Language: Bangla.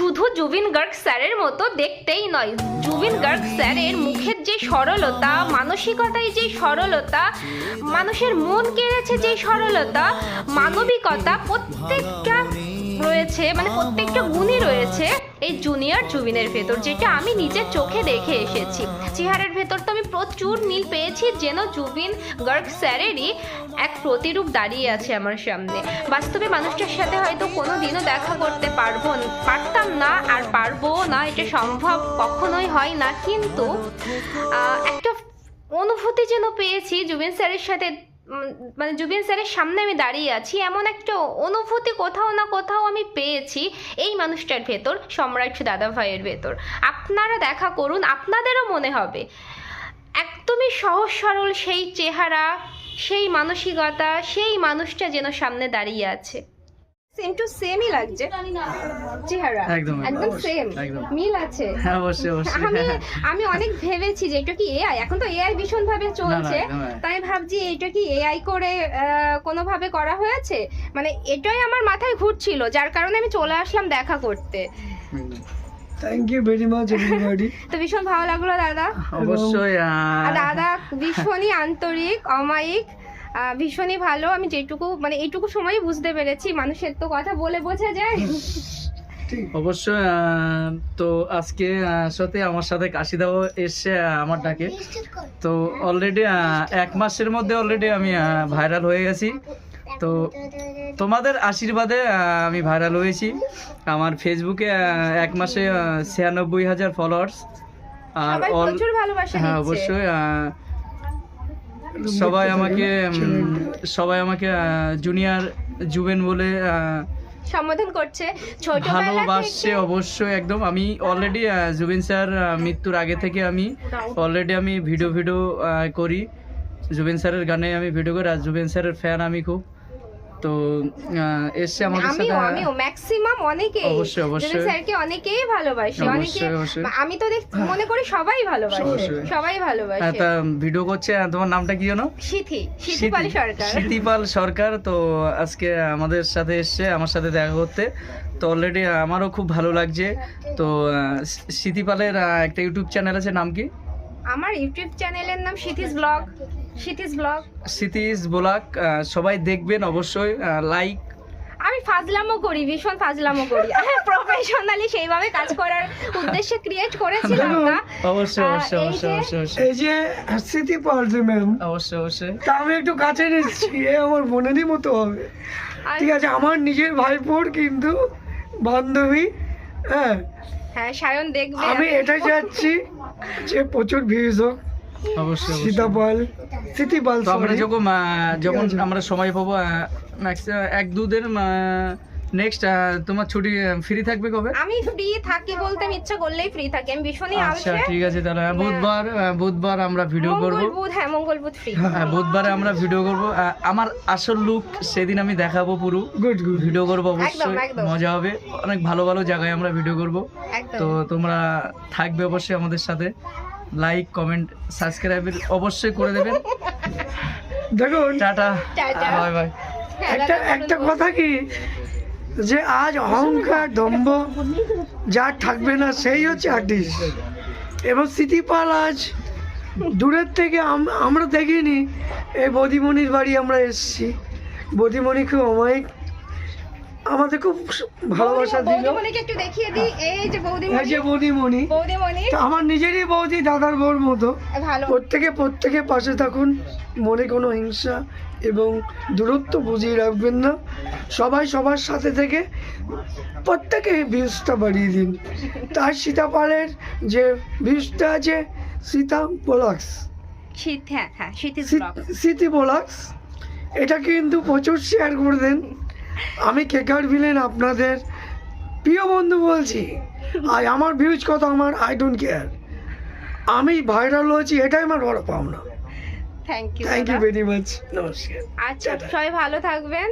শুধু জুবিন গার্গ স্যারের মতো দেখতেই নয়। জুবিন গার্গ স্যারের মুখের যে সরলতা, মানসিকতায় যে সরলতা, মানুষের মন কেড়েছে যে সরলতা, মানবিকতা প্রত্যেকটা রয়েছে মানে প্রত্যেকটা গুণই রয়েছে। এই জুনিয়র জুবিনের ভেতর, যেটা আমি নিজের চোখে দেখে এসেছি। চেহারার ভেতর তো আমি প্রচুর মিল পেয়েছি, যেন জুবিন গার্গ স্যারেরই এক প্রতিরূপ দাঁড়িয়ে আছে আমার সামনে। বাস্তবে মানুষটার সাথে হয়তো কোনো দিনও দেখা করতে পারব পারতাম না আর পারব না, এটা সম্ভব কখনোই হয় না, কিন্তু একটা অনুভূতি যেন পেয়েছি জুবিন স্যারের সাথে মানে জুবিন স্যারের সামনে আমি দাঁড়িয়ে আছি, এমন একটা অনুভূতি কোথাও না কোথাও আমি পেয়েছি এই মানুষটার ভেতর, সম্রাট দাদা ভাইয়ের ভেতর। আপনারা দেখা করুন, আপনাদেরও মনে হবে। একদমই সহজ সরল সেই চেহারা, সেই মানসিকতা, সেই মানুষটা যেন সামনে দাঁড়িয়ে আছে। সেম টু সেমই লাগছে। চেহারা। একদম, একদম। সেম মিল আছে। হ্যাঁ অবশ্যই অবশ্যই। আমি আমি অনেক ভেবেছি যে এটা কি এআই এখন তো এআই ভীষণ ভাবে চলছে। তাই ভাবছি এটা কি এআই করে কোনো ভাবে করা হয়েছে? মানে এটাই আমার মাথায় ঘুরছিল যার কারণে আমি চলে আসলাম দেখা করতে। Thank you very much everybody তো ভীষণ ভালো লাগল দাদা। অবশ্যই আর দাদা ভীষণই আন্তরিক অমায়িক। ভীষণই ভালো। আমি যেটুকু মানে এইটুকু সময় বুঝতে পেরেছি। মানুষের তো কথা বলে বোঝা যায়। অবশ্যই তো আজকে সাথে আমার সাথে কাশিদাও এসছে আমার ডাকে। তো অলরেডি এক মাসের মধ্যে অলরেডি আমি ভাইরাল হয়ে গেছি। তো তোমাদের আশীর্বাদে আমি ভাইরাল হয়েছি। আমার ফেসবুকে এক মাসে ছিয়ানব্বই হাজার ফলোয়ার্স আর অল হ্যাঁ অবশ্যই সবাই আমাকে সবাই আমাকে জুনিয়র জুবেন বলে সম্বোধন করছে। ছোটবেলা ভালোবাসছে অবশ্যই একদম। আমি অলরেডি জুবিন স্যার মৃত্যুর আগে থেকে আমি অলরেডি আমি ভিডিও ভিডিও করি। জুবিন স্যারের গানে আমি ভিডিও করি। আর জুবিন স্যারের ফ্যান আমি খুব। তো এসছে আমাদের সাথে আমিও ম্যাক্সিমাম অনেকেই। অবশ্যই, অবশ্যই। স্যারকে অনেকেই ভালোবাসে অনেকে। আমি তো মনে করি সবাই ভালোবাসে। সবাই হ্যাঁ, ভালোবাসে তা ভিডিও করছে তোমার নামটা কি জানো সিথি সিথিপালি সরকার। সিতিপাল সরকার তো আজকে আমাদের সাথে এসছে আমার সাথে দেখা করতে। তো অলরেডি আমারও খুব ভালো লাগছে। তো আহ, সিতিপালের একটা ইউটিউব চ্যানেল আছে নাম কি? আমার ইউটিউব চ্যানেলের নাম Sithi's vlog. Sithi's vlog Sithi's vlog সবাই দেখবেন অবশ্যই লাইক আমি ফাজলামো করি ভীষণ ফাজলামো করি। হ্যাঁ প্রফেশনালি সেইভাবে কাজ করার উদ্দেশ্যে ক্রিয়েট করেছিলাম না অবশ্যই অবশ্যই অবশ্যই যে- অবশ্যই এই যে স্মৃতি পালছে ম্যাম অবশ্যই অবশ্যই। তা আমি একটু কাছে নিচ্ছি এ আমার বোনেরই মতো হবে। আর- ঠিক আছে আমার নিজের ভাইপোর কিন্তু বান্ধবী হ্যাঁ। হ্যাঁ সায়ন দেখবে আমি এটাই চাচ্ছি যে প্রচুর ভিউজ হোক। অবশ্যই অবশ্যই। সীতাপাল স্মৃতিপাল আমরা যখন যখন আমরা সময় পাবো নেক্সট এক দুদিন নেক্সট তোমার ছুটি ফ্রি থাকবে কবে? আমি ফ্রি থাকি বলতে আমি ইচ্ছা করলেই ফ্রি থাকি আমি ভীষণই আচ্ছা ঠিক আছে তাহলে বুধবার বুধবার আমরা ভিডিও করব। বুধ হ্যাঁ মঙ্গল বুধ ফ্রি হ্যাঁ, বুধবারে আমরা ভিডিও করব। আমার আসল লুক সেদিন আমি দেখাবো পুরো। গুড গুড ভিডিও করব অবশ্যই মজা হবে। অনেক ভালো ভালো জায়গায় আমরা ভিডিও করব। তো তোমরা থাকবে অবশ্যই আমাদের সাথে। লাইক কমেন্ট সাবস্ক্রাইব অবশ্যই করে দেবেন। দেখুন। টাটা। টাটা। বাই বাই হ্যাঁ, একটা একটা কথা কি? যে আজ অহংকার দম্ভ যা থাকবে না সেই হচ্ছে আর্টিস্ট। এবং স্মৃতিপাল আজ দূরের থেকে আম- আমরা দেখিনি এই বদিমণির বাড়ি আমরা এসছি। বদিমণি খুব অমায়িক। আমাদের খুব ভালোবাসা দিল। একটু দেখিয়ে দিই। এই যে বৌদিমণি। যে বদিমণি। বৌদিমণি। আমার নিজেরই বৌদি দাদার বউর মতো। প্রত্যেকে প্রত্যেকে পাশে থাকুন মনে কোনো হিংসা এবং দূরত্ব বুঝিয়ে রাখবেন না। সবাই সবার সাথে থেকে প্রত্যেকে ভিউজটা বাড়িয়ে দিন। তার সীতাপালের যে ভিউজটা আছে সীতা পোলাক্স। হ্যাঁ হ্যাঁ শীতিস পোলাক্স। এটা কিন্তু প্রচুর শেয়ার করে দেন। আমি কেকার ভিলেন আপনাদের প্রিয় বন্ধু বলছি। আর আমার ভিউজ কত? আমার আই ডোন্ট কেয়ার আমি ভাইরাল হয়েছি এটাই আমার বড় পাওনা। Thank you thank you very much নমস্কার। আচ্ছা সবাই ভালো থাকবেন।